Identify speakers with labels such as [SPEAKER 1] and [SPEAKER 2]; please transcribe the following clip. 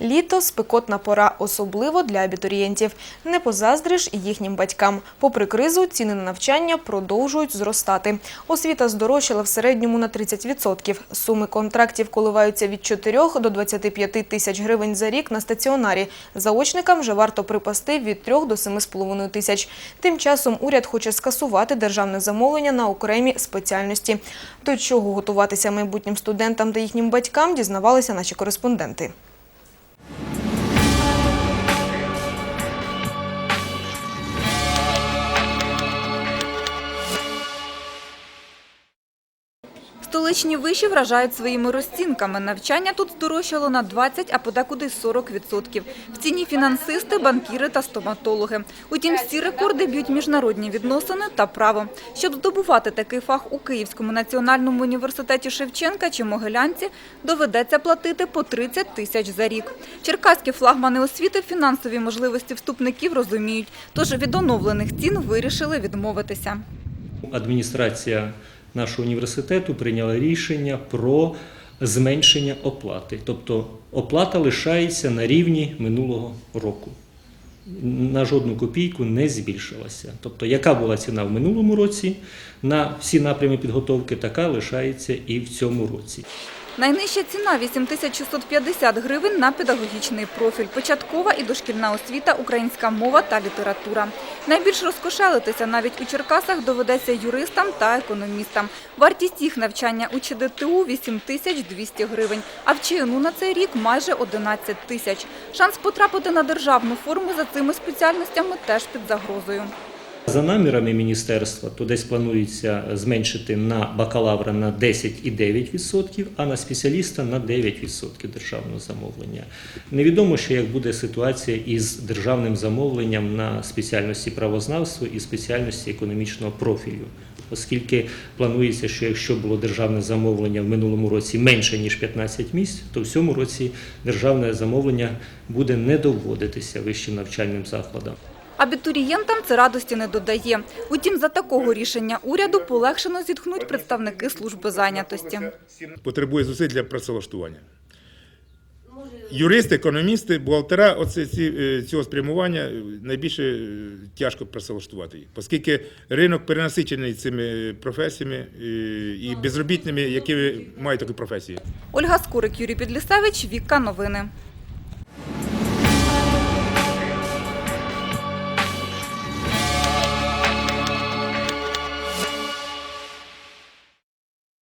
[SPEAKER 1] Літо спекотна пора, особливо для абітурієнтів. Не позаздриш і їхнім батькам. Попри кризу, ціни на навчання продовжують зростати. Освіта здорожчала в середньому на 30%. Суми контрактів коливаються від 4 до 25 тисяч гривень за рік на стаціонарі. Заочникам вже варто припасти від 3 до 7,5 тисяч. Тим часом уряд хоче скасувати державне замовлення на окремі спеціальності. До чого готуватися майбутнім студентам та їхнім батькам дізнавалися наші кореспонденти.
[SPEAKER 2] Столичні виші вражають своїми розцінками. Навчання тут здорожчало на 20, а подекуди й 40%. В ціні фінансисти, банкіри та стоматологи. Утім, всі рекорди б'ють міжнародні відносини та право. Щоб здобувати такий фах у Київському національному університеті Шевченка чи Могилянці, доведеться платити по 30 тисяч за рік. Черкаські флагмани освіти фінансові можливості вступників розуміють, тож від оновлених цін вирішили відмовитися.
[SPEAKER 3] Адміністрація нашого університету прийняла рішення про зменшення оплати. Тобто оплата лишається на рівні минулого року. На жодну копійку не збільшилася. Тобто, яка була ціна в минулому році на всі напрями підготовки, така лишається і в цьому році.
[SPEAKER 2] Найнижча ціна – 8650 гривень на педагогічний профіль, початкова і дошкільна освіта, українська мова та література. Найбільш розкошелитися навіть у Черкасах доведеться юристам та економістам. Вартість їх навчання у ЧДТУ – 8200 гривень, а в ЧНУ на цей рік майже 11 тисяч. Шанс потрапити на державну форму за цими спеціальностями теж під загрозою.
[SPEAKER 3] За намірами міністерства, то десь планується зменшити на бакалавра на 10,9%, а на спеціаліста на 9% державного замовлення. Невідомо ще, як буде ситуація із державним замовленням на спеціальності правознавства і спеціальності економічного профілю. Оскільки планується, що якщо було державне замовлення в минулому році менше ніж 15 місць, то в цьому році державне замовлення буде не доводитися вищим навчальним закладам.
[SPEAKER 2] Абітурієнтам це радості не додає. Утім, за такого рішення уряду полегшено зітхнуть представники служби зайнятості.
[SPEAKER 4] потребує зусиль для працевлаштування. Юристи, економісти, бухгалтера оце, ці, е, цього спрямування е, найбільше е, тяжко працевлаштувати їх, оскільки ринок перенасичений цими професіями і безробітними, які мають такі професії.
[SPEAKER 2] Ольга Скорик, Юрій Підлісевич, Віка Новини.